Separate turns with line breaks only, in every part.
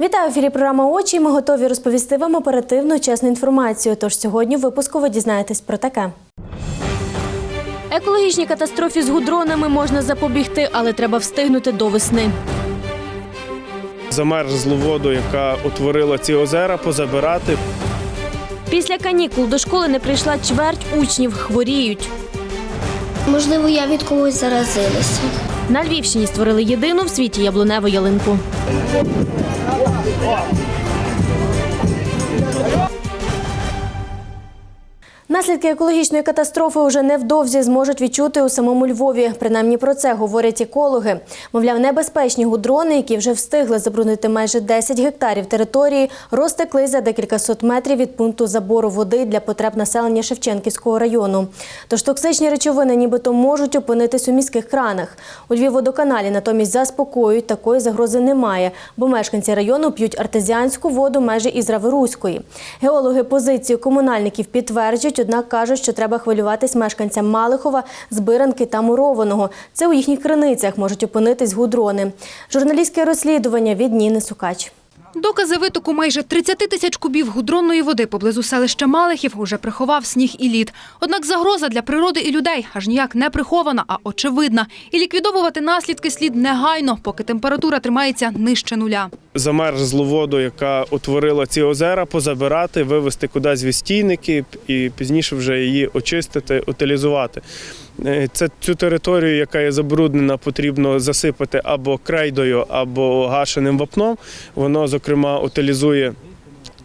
Вітаю в ефірі програма Очі. Ми готові розповісти вам оперативну чесну інформацію. Тож сьогодні в випуску ви дізнаєтесь про таке. Екологічній катастрофі з гудронами можна запобігти, але треба встигнути до весни.
замерзлу воду, яка утворила ці озера, позабирати.
Після канікул до школи не прийшла чверть учнів, хворіють.
Можливо, я від когось заразилася.
На Львівщині створили єдину в світі яблуневу ялинку. 哇 Наслідки екологічної катастрофи уже невдовзі зможуть відчути у самому Львові. Принаймні про це говорять екологи. Мовляв, небезпечні гудрони, які вже встигли забруднити майже 10 гектарів території, розтекли за декілька сот метрів від пункту забору води для потреб населення Шевченківського району. Тож токсичні речовини нібито можуть опинитись у міських кранах. У Львівводоканалі натомість заспокоюють, такої загрози немає, бо мешканці району п'ють артезіанську воду майже із Раверуської. Геологи позицію комунальників підтверджують, однак кажуть, що треба хвилюватись мешканцям Малихова, Збиранки та Мурованого. Це у їхніх криницях можуть опинитись гудрони. Журналістське розслідування від Ніни Сукач.
Докази витоку майже 30 тисяч кубів гудронної води поблизу селища Малихів уже приховав сніг і лід. Однак загроза для природи і людей аж ніяк не прихована, а очевидна. І ліквідовувати наслідки слід негайно, поки температура тримається нижче нуля.
Замерзлу воду, яка утворила ці озера, позабирати, вивезти кудись відстійники і пізніше вже її очистити, утилізувати. Е, Це цю територію, яка є забруднена, потрібно засипати або крейдою, або гашеним вапном. Воно, зокрема, утилізує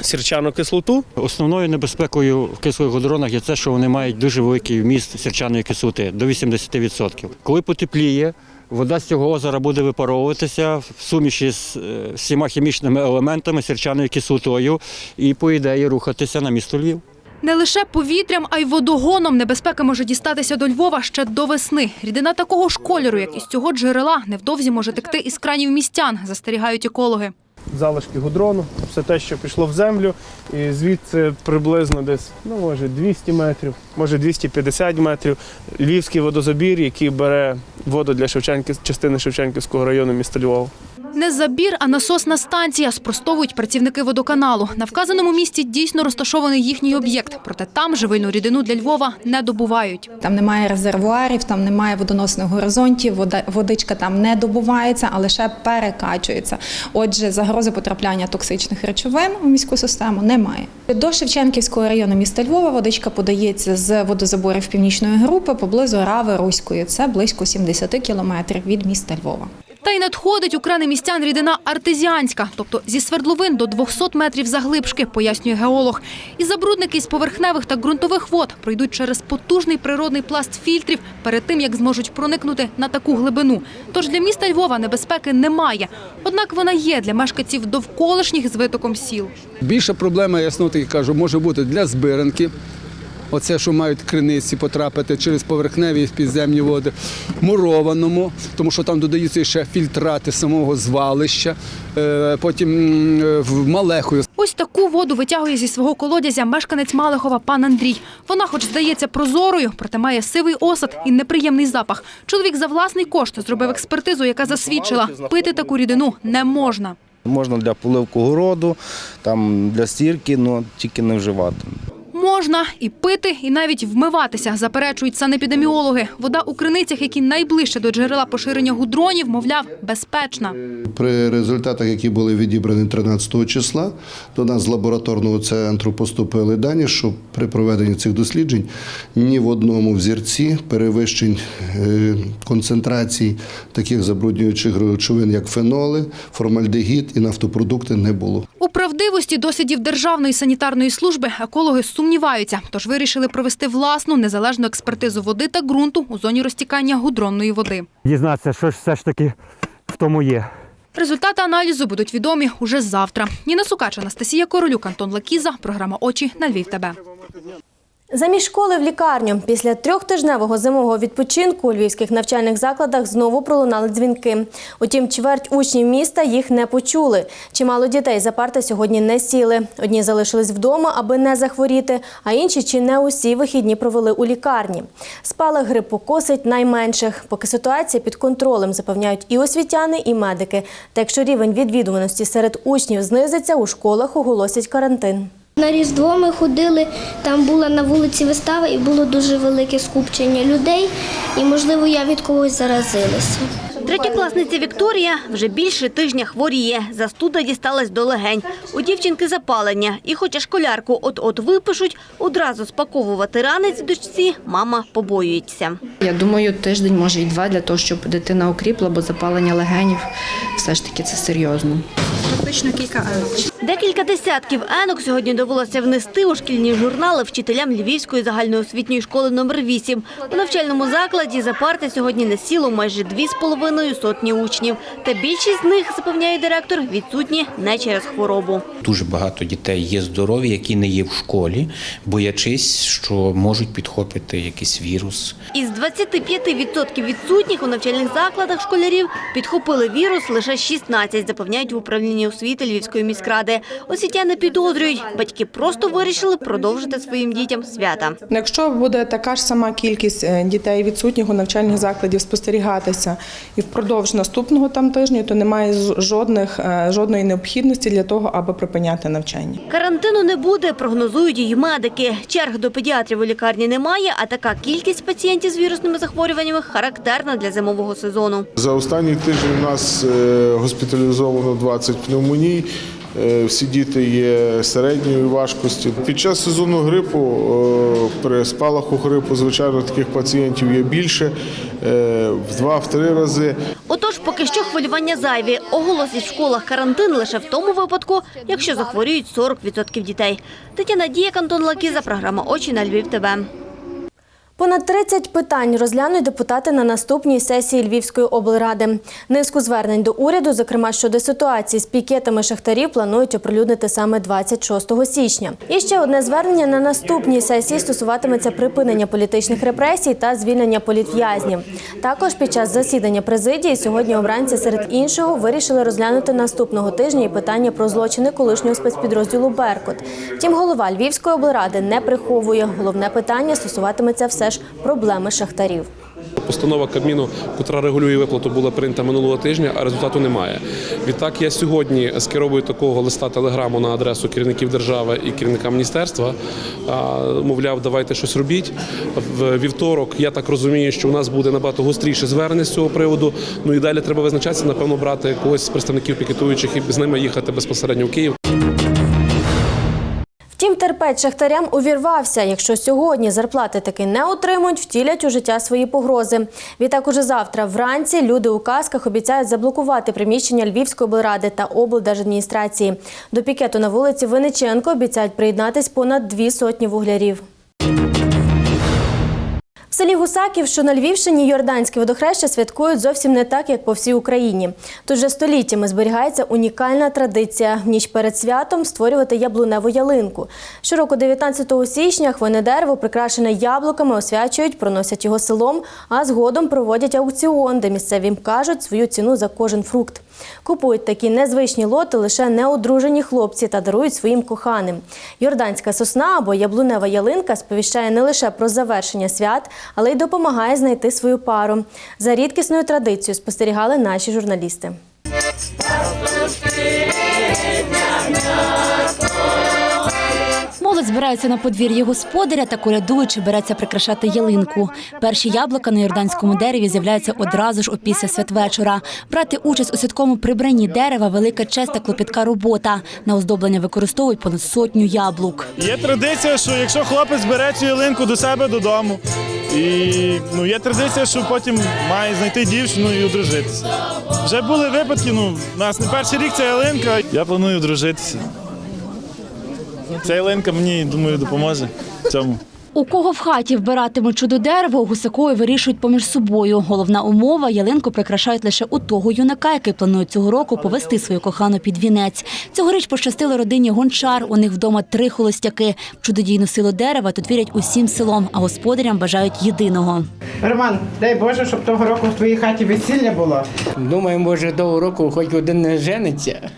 сірчану кислоту.
Основною небезпекою в кислих гудронах є те, що вони мають дуже великий вміст сірчаної кислоти до 80%. Коли потепліє, вода з цього озера буде випаровуватися в суміші з е, всіма хімічними елементами, сірчаною кислотою і, по ідеї, рухатися на місто Львів.
Не лише повітрям, а й водогоном небезпека може дістатися до Львова ще до весни. Рідина такого ж кольору, як із цього джерела, невдовзі може текти із кранів містян, застерігають екологи.
залишки гудрону, все те, що пішло в землю, і звідси приблизно десь, ну може 200 метрів, може 250 метрів. Львівський водозабір, який бере воду для Шевченків, частини Шевченківського району міста Львова.
Не забір, а насосна станція, спростовують працівники водоканалу. На вказаному місці дійсно розташований їхній об'єкт, проте там живильну рідину для Львова не добувають.
Там немає резервуарів, там немає водоносних горизонтів, вода, водичка там не добувається, а лише перекачується. Отже, загрози потрапляння токсичних речовин у міську систему немає. До Шевченківського району міста Львова водичка подається з водозаборів північної групи поблизу Рави Руської. Це близько 70 кілометрів від міста Львова.
Та й надходить у крани містян рідина артезіанська, тобто зі свердловин до 200 метрів заглибшки, пояснює геолог. І забрудники з поверхневих та ґрунтових вод пройдуть через потужний природний пласт фільтрів перед тим, як зможуть проникнути на таку глибину. Тож для міста Львова небезпеки немає. Однак вона є для мешканців довколишніх з витоком сіл.
Більша проблема, я знову таки кажу, може бути для збиранки. Оце, що мають криниці потрапити через поверхневі підземні води, мурованому, тому що там додаються ще фільтрати самого звалища, е, потім в Малехою.
Ось таку воду витягує зі свого колодязя мешканець Малихова пан Андрій. Вона, хоч здається прозорою, проте має сивий осад і неприємний запах. Чоловік за власний кошт зробив експертизу, яка засвідчила, пити таку рідину не можна.
Можна для поливку городу, там для стірки, але тільки не вживати.
Можна і пити, і навіть вмиватися, заперечують санепідеміологи. Вода у криницях, які найближче до джерела поширення гудронів, мовляв, безпечна.
При результатах, які були відібрані 13 числа, до нас з лабораторного центру поступили дані, що при проведенні цих досліджень ні в одному взірці перевищень е, концентрацій таких забруднюючих речовин, як феноли, формальдегід і нафтопродукти не було.
У правдивості дослідів Державної санітарної служби екологи сумніваються, тож вирішили провести власну незалежну експертизу води та ґрунту у зоні розтікання гудронної води.
Дізнатися, що ж все ж таки в тому є.
Результати аналізу будуть відомі уже завтра. Ніна Сукач, Анастасія Королюк, Антон Лакіза. Програма Очі на Львів. ТБ.
Замість школи в лікарню після трьохтижневого зимового відпочинку у львівських навчальних закладах знову пролунали дзвінки. Утім, чверть учнів міста їх не почули. Чимало дітей за парти сьогодні не сіли. Одні залишились вдома, аби не захворіти, а інші чи не усі вихідні провели у лікарні. Спалах грипу косить найменших, поки ситуація під контролем, запевняють і освітяни, і медики. Та якщо рівень відвідуваності серед учнів знизиться, у школах оголосять карантин.
На Різдво ми ходили, там була на вулиці вистава і було дуже велике скупчення людей, і, можливо, я від когось заразилася.
Третєкласниця Вікторія вже більше тижня хворіє. Застуда дісталась до легень. У дівчинки запалення. І хоча школярку от-от випишуть, одразу спаковувати ранець дочці мама побоюється.
Я думаю, тиждень, може і два, для того, щоб дитина окріпла, бо запалення легенів все ж таки це серйозно.
Декілька десятків енок сьогодні довелося внести у шкільні журнали вчителям Львівської загальноосвітньої школи номер 8 У навчальному закладі за парти сьогодні не сіло майже дві з половиною сотні учнів. Та більшість з них, запевняє директор, відсутні не через хворобу.
Дуже багато дітей є здорові, які не є в школі, боячись, що можуть підхопити якийсь вірус.
Із 25% відсутніх у навчальних закладах школярів підхопили вірус лише 16, запевняють в управлінні освіти Львівської міськради. Освітяни підозрюють, батьки просто вирішили продовжити своїм дітям свята.
Якщо буде така ж сама кількість е, дітей відсутніх у навчальних закладів спостерігатися і впродовж наступного там тижня, то немає жодних е, жодної необхідності для того, аби припиняти навчання.
Карантину не буде, прогнозують і медики. Черг до педіатрів у лікарні немає, а така кількість пацієнтів з вірусними захворюваннями характерна для зимового сезону.
За останній тиждень у нас е, госпіталізовано 20 пневмоній. Е, Всі діти є середньої важкості. Під час сезону грипу, е, при спалаху грипу, звичайно, таких пацієнтів є більше е, в два-три рази.
Отож, поки що хвилювання зайві. Оголосять в школах карантин лише в тому випадку, якщо захворюють 40% дітей. Тетяна Дієк, Антон Лакіза, програма «Очі» на Львів ТВ.
Понад 30 питань розглянуть депутати на наступній сесії Львівської облради. Низку звернень до уряду, зокрема щодо ситуації з пікетами шахтарів, планують оприлюднити саме 26 січня. І ще одне звернення на наступній сесії стосуватиметься припинення політичних репресій та звільнення політв'язнів. Також під час засідання президії сьогодні обранці серед іншого вирішили розглянути наступного тижня і питання про злочини колишнього спецпідрозділу Беркут. Втім, голова Львівської облради не приховує. Головне питання стосуватиметься все ж проблеми шахтарів.
Постанова Кабміну, яка регулює виплату, була прийнята минулого тижня, а результату немає. Відтак я сьогодні скеровую такого листа телеграму на адресу керівників держави і керівника міністерства. Мовляв, давайте щось робіть. В вівторок я так розумію, що у нас буде набагато гостріше звернення з цього приводу. Ну і далі треба визначатися, напевно, брати когось з представників пікетуючих і з ними їхати безпосередньо в Київ.
Втім, шахтарям увірвався. Якщо сьогодні зарплати таки не отримують, втілять у життя свої погрози. Відтак уже завтра вранці люди у касках обіцяють заблокувати приміщення Львівської облради та облдержадміністрації. До пікету на вулиці Винниченко обіцяють приєднатись понад дві сотні вуглярів. Селі Гусаків, що на Львівщині, Йорданське водохреща святкують зовсім не так, як по всій Україні. Тут вже століттями зберігається унікальна традиція в ніч перед святом створювати яблуневу ялинку. Щороку 19 січня хвойне дерево, прикрашене яблуками, освячують, проносять його селом, а згодом проводять аукціон, де місцеві кажуть свою ціну за кожен фрукт. Купують такі незвичні лоти лише неодружені хлопці та дарують своїм коханим. Йорданська сосна або яблунева ялинка сповіщає не лише про завершення свят, але й допомагає знайти свою пару. За рідкісною традицією спостерігали наші журналісти.
Молодь збирається на подвір'ї господаря та колядуючи береться прикрашати ялинку. Перші яблука на йорданському дереві з'являються одразу ж опісля святвечора. Брати участь у святковому прибранні дерева велика честь та клопітка робота. На оздоблення використовують понад сотню яблук.
Є традиція, що якщо хлопець бере цю ялинку до себе додому, і ну є традиція, що потім має знайти дівчину і одружитися. Вже були випадки. Ну у нас не перший рік ця ялинка. Я планую одружитися. Ця ялинка мені думаю допоможе в цьому.
У кого в хаті вбиратимуть чудо дерево, гусакою вирішують поміж собою. Головна умова – ялинку прикрашають лише у того юнака, який планує цього року повести свою кохану під вінець. Цьогоріч пощастило родині Гончар. У них вдома три холостяки. В чудодійну силу дерева тут вірять усім селом, а господарям бажають єдиного.
Роман, дай Боже, щоб того року в твоїй хаті весілля було.
Думаю, може того року хоч один не жениться.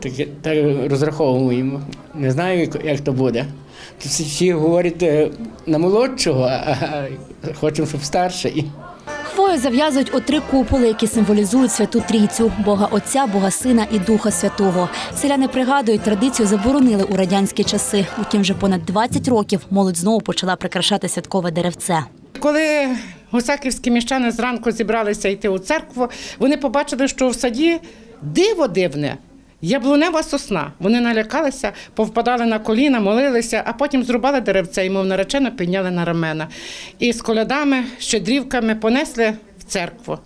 Так, так розраховуємо. Не знаю, як то буде. Тут всі- говорять е, на молодшого, а хочемо, щоб старший.
Хвою зав'язують у три куполи, які символізують святу трійцю – Бога Отця, Бога Сина і Духа Святого. Селяни пригадують, традицію заборонили у радянські часи. Утім, вже понад 20 років молодь знову почала прикрашати святкове деревце.
Коли гусаківські міщани зранку зібралися йти у церкву, вони побачили, що в саді диво дивне. Яблунева сосна. Вони налякалися, повпадали на коліна, молилися, а потім зрубали деревце і, мов наречено, підняли на рамена. І з колядами, щедрівками понесли в церкву.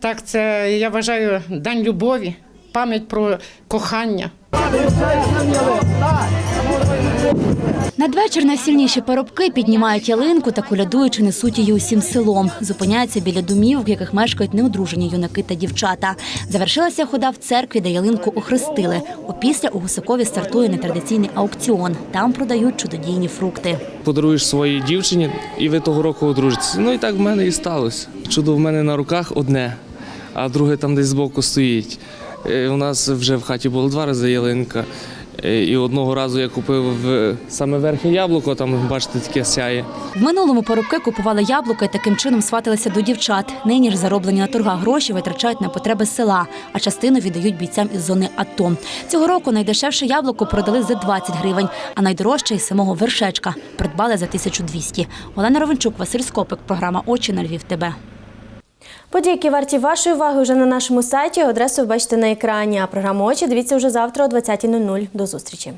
Так, це я вважаю дань любові, пам'ять про кохання.
Надвечір найсильніші парубки піднімають ялинку та колядуючи несуть її усім селом. Зупиняються біля домів, в яких мешкають неодружені юнаки та дівчата. Завершилася хода в церкві, де ялинку охрестили. Опісля у Гусакові стартує нетрадиційний аукціон. Там продають чудодійні фрукти.
подаруєш своїй дівчині, і ви того року одружитеся. Ну і так в мене і сталося. Чудо в мене на руках одне, а друге там десь збоку стоїть. Е, У нас вже в хаті було два рази ялинка. Е, І одного разу я купив саме верхнє яблуко, там бачите, таке сяє.
В минулому парубки купували яблука і таким чином сватилися до дівчат. Нині ж зароблені на торгах гроші витрачають на потреби села, а частину віддають бійцям із зони АТО. Цього року найдешевше яблуко продали за 20 гривень, а найдорожче із самого вершечка придбали за 1200. Олена Ровенчук, Василь Скопик, програма Очі на Львів. ТБ.
Події, які варті вашої уваги вже на нашому сайті. Адресу бачите на екрані. А програму очі дивіться вже завтра о 20.00. До зустрічі.